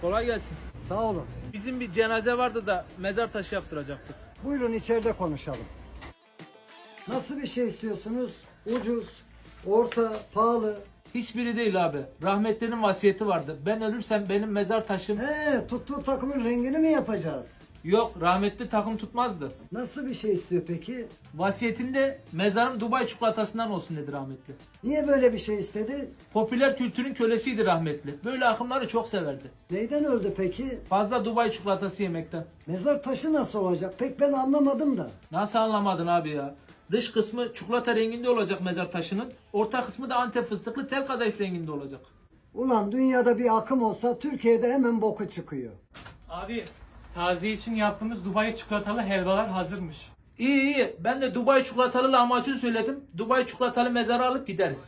Kolay gelsin. Sağ olun. Bizim bir cenaze vardı da mezar taşı yaptıracaktık. Buyurun içeride konuşalım. Nasıl bir şey istiyorsunuz? Ucuz, orta, pahalı. Hiçbiri değil abi. Rahmetlinin vasiyeti vardı. Ben ölürsem benim mezar taşım... He, tuttuğu takımın rengini mi yapacağız? Yok rahmetli takım tutmazdı. Nasıl bir şey istiyor peki? Vasiyetinde mezarım Dubai çikolatasından olsun dedi rahmetli. Niye böyle bir şey istedi? Popüler kültürün kölesiydi rahmetli. Böyle akımları çok severdi. Neyden öldü peki? Fazla Dubai çikolatası yemekten. Mezar taşı nasıl olacak? Pek ben anlamadım da. Nasıl anlamadın abi ya? Dış kısmı çikolata renginde olacak mezar taşının. Orta kısmı da antep fıstıklı tel kadayıf renginde olacak. Ulan dünyada bir akım olsa Türkiye'de hemen boku çıkıyor. Abi taziye için yaptığımız Dubai çikolatalı helvalar hazırmış. İyi iyi. Ben de Dubai çikolatalı lahmacun söyledim. Dubai çikolatalı mezarı alıp gideriz.